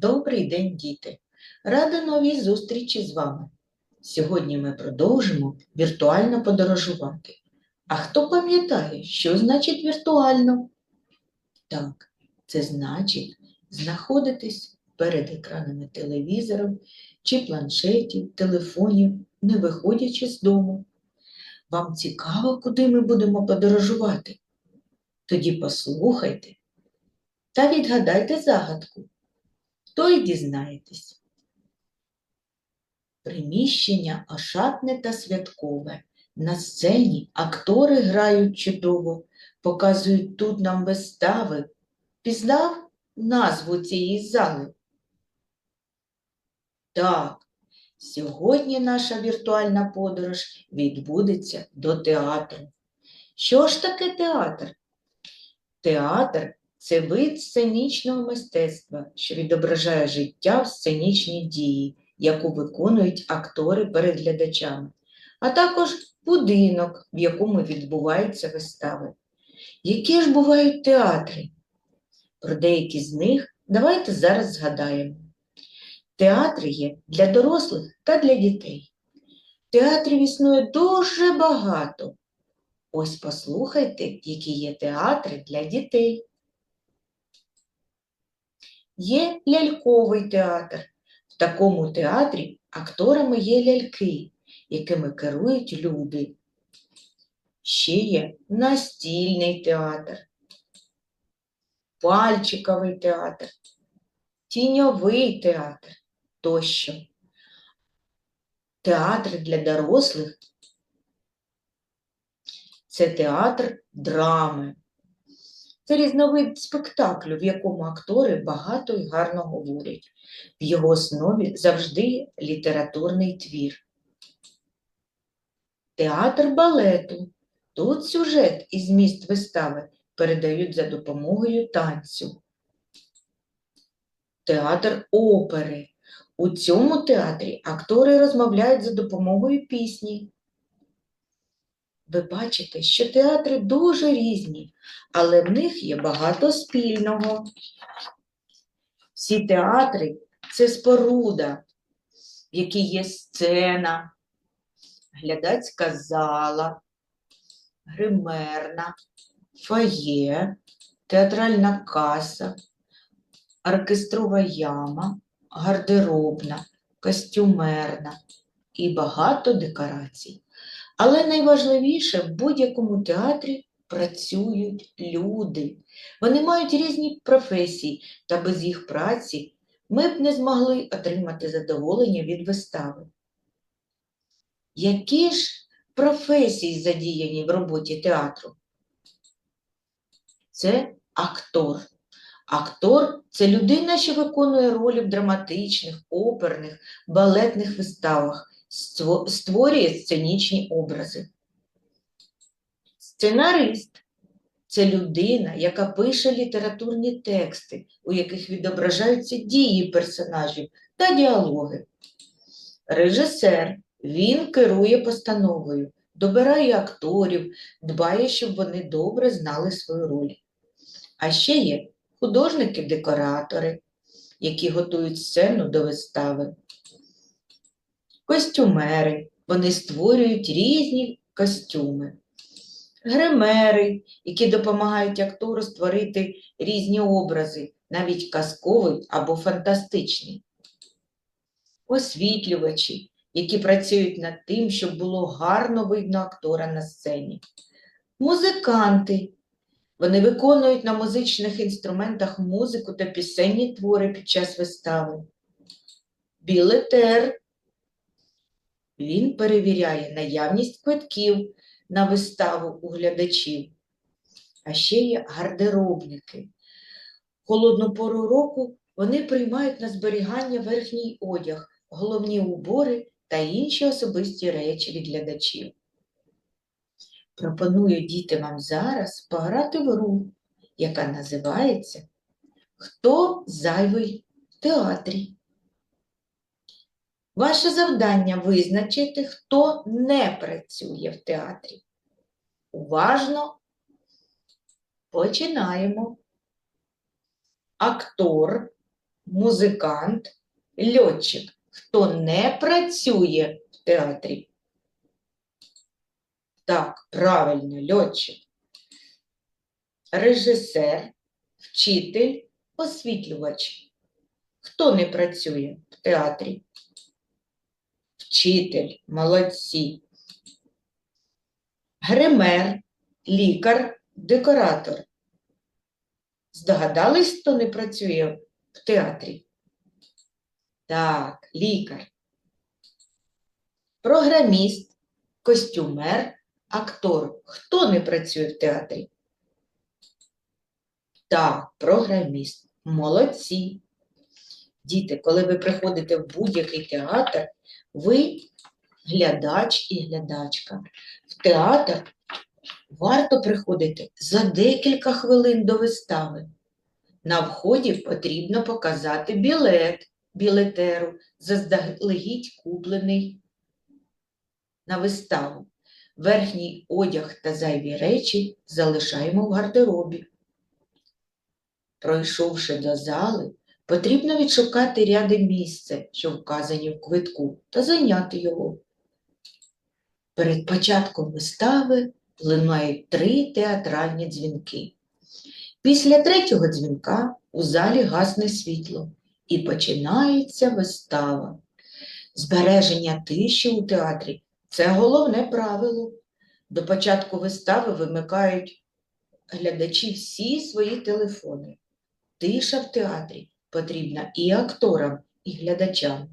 Добрий день, діти! Рада новій зустрічі з вами. Сьогодні ми продовжимо віртуально подорожувати. А хто пам'ятає, що значить віртуально? Так, це значить знаходитись перед екранами телевізорів чи планшетів, телефонів, не виходячи з дому. Вам цікаво, куди ми будемо подорожувати? Тоді послухайте та відгадайте загадку то й дізнаєтесь. Приміщення ошатне та святкове. На сцені актори грають чудово, показують тут нам вистави. Пізнав назву цієї зали? Так, сьогодні наша віртуальна подорож відбудеться до театру. Що ж таке театр? Театр це вид сценічного мистецтва, що відображає життя в сценічній дії, яку виконують актори перед глядачами, а також будинок, в якому відбуваються вистави. Які ж бувають театри? Про деякі з них давайте зараз згадаємо. Театри є для дорослих та для дітей. Театрів існує дуже багато. Ось послухайте, які є театри для дітей. Є ляльковий театр. В такому театрі акторами є ляльки, якими керують люди. Ще є настільний театр, пальчиковий театр, тіньовий театр тощо. Театр для дорослих це театр драми. Це різновид спектаклю, в якому актори багато і гарно говорять. В його основі завжди літературний твір. Театр балету. Тут сюжет і зміст вистави передають за допомогою танцю. Театр опери. У цьому театрі актори розмовляють за допомогою пісні. Ви бачите, що театри дуже різні, але в них є багато спільного. Всі театри це споруда, в якій є сцена, глядацька зала, гримерна, фоє, театральна каса, оркестрова яма, гардеробна, костюмерна і багато декорацій. Але найважливіше в будь-якому театрі працюють люди. Вони мають різні професії, та без їх праці ми б не змогли отримати задоволення від вистави. Які ж професії задіяні в роботі театру? Це актор. Актор це людина, що виконує ролі в драматичних, оперних, балетних виставах створює сценічні образи. Сценарист це людина, яка пише літературні тексти, у яких відображаються дії персонажів та діалоги. Режисер він керує постановою, добирає акторів, дбає, щоб вони добре знали свою роль. А ще є художники-декоратори, які готують сцену до вистави костюмери, вони створюють різні костюми, гримери, які допомагають актору створити різні образи, навіть казковий або фантастичний, освітлювачі, які працюють над тим, щоб було гарно видно актора на сцені, музиканти. Вони виконують на музичних інструментах музику та пісенні твори під час вистави. Білетер він перевіряє наявність квитків на виставу у глядачів. А ще є гардеробники. Холодну пору року вони приймають на зберігання верхній одяг, головні убори та інші особисті речі від глядачів. Пропоную діти вам зараз пограти в гру, яка називається Хто зайвий в театрі? Ваше завдання визначити, хто не працює в театрі. Уважно починаємо. Актор, музикант, льотчик. Хто не працює в театрі? Так, правильно, льотчик. Режисер, вчитель, освітлювач. Хто не працює в театрі? Вчитель, молодці. Гример, лікар, декоратор. Здогадались, хто не працює в театрі? Так, лікар. Програміст, костюмер, актор. Хто не працює в театрі? Так, програміст. Молодці. Діти, коли ви приходите в будь-який театр, ви глядач і глядачка. В театр варто приходити за декілька хвилин до вистави. На вході потрібно показати білет білетеру, заздалегідь куплений на виставу. Верхній одяг та зайві речі залишаємо в гардеробі. Пройшовши до зали, потрібно відшукати ряди місця, що вказані в квитку, та зайняти його. Перед початком вистави лунають три театральні дзвінки. Після третього дзвінка у залі гасне світло і починається вистава. Збереження тиші у театрі це головне правило. До початку вистави вимикають глядачі всі свої телефони. Тиша в театрі потрібна і акторам, і глядачам.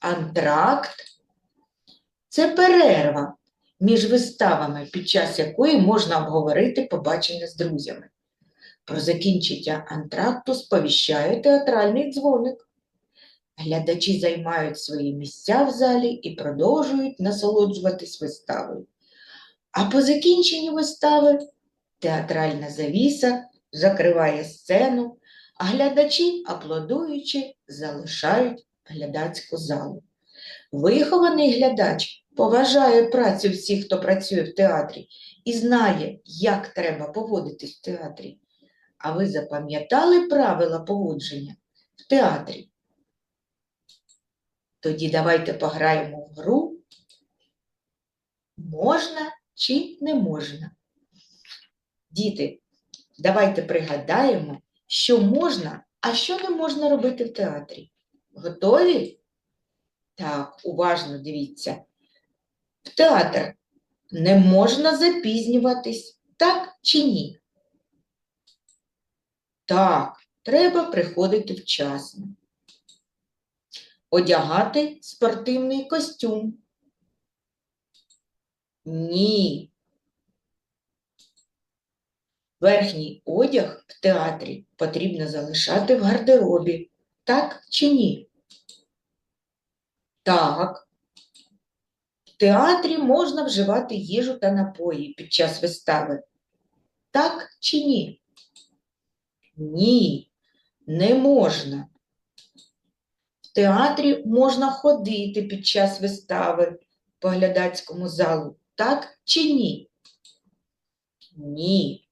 Антракт це перерва між виставами, під час якої можна обговорити побачення з друзями. Про закінчення антракту сповіщає театральний дзвоник. Глядачі займають свої місця в залі і продовжують насолоджуватись виставою. А по закінченні вистави театральна завіса закриває сцену, а глядачі, аплодуючи, залишають глядацьку залу. Вихований глядач поважає працю всіх, хто працює в театрі, і знає, як треба поводитись в театрі. А ви запам'ятали правила поводження в театрі? Тоді давайте пограємо в гру. Можна чи не можна? Діти, давайте пригадаємо, що можна, а що не можна робити в театрі. Готові? Так, уважно дивіться. В театр не можна запізнюватись, так чи ні? Так, треба приходити вчасно. Одягати спортивний костюм. Ні. Верхній одяг в театрі потрібно залишати в гардеробі. Так чи ні? Так. В театрі можна вживати їжу та напої під час вистави. Так чи ні? Ні, не можна. В театрі можна ходити під час вистави по глядацькому залу. Так чи ні? Ні.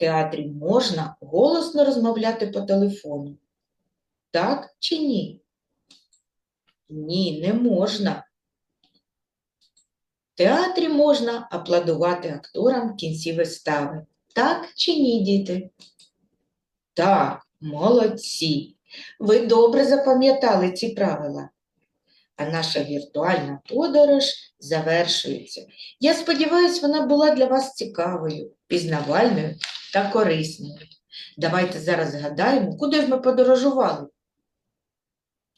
Театрі можна голосно розмовляти по телефону. Так чи ні? Ні, не можна. В театрі можна аплодувати акторам в кінці вистави. Так чи ні, діти? Так, молодці. Ви добре запам'ятали ці правила. А наша віртуальна подорож завершується. Я сподіваюся, вона була для вас цікавою, пізнавальною та корисною. Давайте зараз згадаємо, куди ж ми подорожували.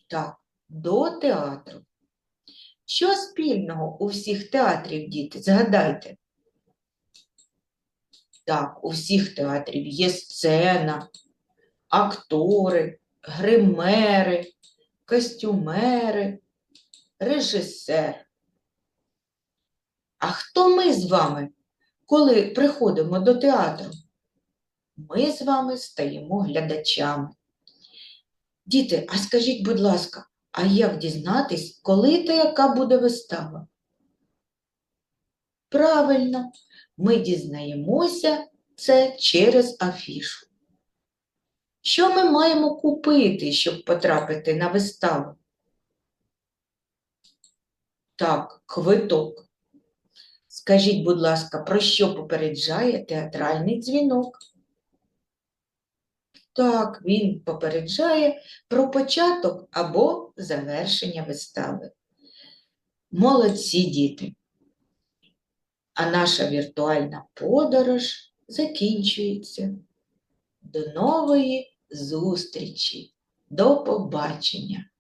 Так, до театру. Що спільного у всіх театрів, діти? Згадайте. Так, у всіх театрів є сцена, актори, гримери, костюмери, режисер. А хто ми з вами, коли приходимо до театру? Ми з вами стаємо глядачами. Діти, а скажіть, будь ласка, а як дізнатись, коли та яка буде вистава? Правильно, ми дізнаємося це через афішу. Що ми маємо купити, щоб потрапити на виставу? Так, квиток. Скажіть, будь ласка, про що попереджає театральний дзвінок? Так, він попереджає про початок або завершення вистави. Молодці діти! А наша віртуальна подорож закінчується. До нової зустрічі. До побачення!